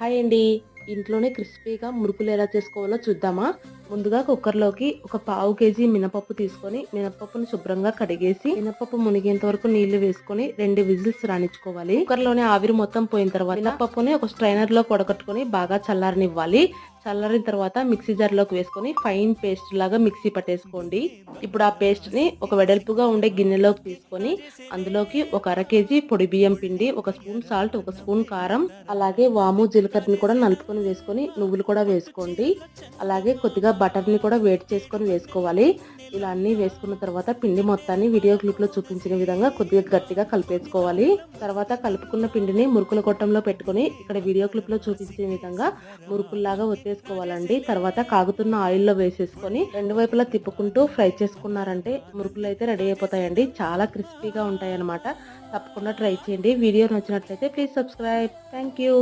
Hi అండి. ఇంట్లోనే క్రిస్పీగా మురుకులు ఎలా చేసుకోవాలో చూద్దామా? ముందుగా కుక్కర్లోకి ఒక పావు కేజీ మినపప్పు తీసుకొని మినపప్పును శుభ్రంగా కడిగేసి మినపప్పు మునిగేంత వరకు నీళ్ళు వేసుకొని రెండు విజిల్స్ రాణించుకోవాలి. కుక్కర్లోనే ఆవిరి మొత్తం పోయిన తర్వాత మినపప్పుని ఒక స్ట్రైనర్లో కొడగట్టుకొని బాగా చల్లారనివ్వాలి. చల్లారిన తర్వాత మిక్సీ జార్లోకి వేసుకొని ఫైన్ పేస్ట్ లాగా మిక్సీ పట్టేసుకోండి. ఇప్పుడు ఆ పేస్ట్ని ఒక వెడల్పుగా ఉండే గిన్నెలోకి తీసుకొని అందులోకి ఒక అర కేజీ పొడి బియ్యం పిండి ఒక స్పూన్ సాల్ట్ ఒక స్పూన్ కారం అలాగే వాము జీలకర్రని కూడా నలుపుకొని వేసుకొని నువ్వులు కూడా వేసుకోండి. అలాగే కొద్దిగా బటర్ని కూడా వేడి చేసుకొని వేసుకోవాలి. ఇలా అన్నీ వేసుకున్న తర్వాత పిండి మొత్తాన్ని వీడియో క్లిప్లో చూపించిన విధంగా కొద్దిగా గట్టిగా కలిపేసుకోవాలి. తర్వాత కలుపుకున్న పిండిని మురుకుల గొట్టంలో పెట్టుకొని ఇక్కడ వీడియో క్లిప్లో చూపించిన విధంగా మురుకుల్లాగా ఒత్తేసుకోవాలండి. తర్వాత కాగుతున్న ఆయిల్లో వేసేసుకొని రెండు వైపులా తిప్పుకుంటూ ఫ్రై చేసుకున్నారంటే మురుకులు అయితే రెడీ అయిపోతాయండి. చాలా క్రిస్పీగా ఉంటాయన్నమాట. తప్పకుండా ట్రై చేయండి. వీడియో నచ్చినట్లయితే ప్లీజ్ సబ్స్క్రైబ్. Thank you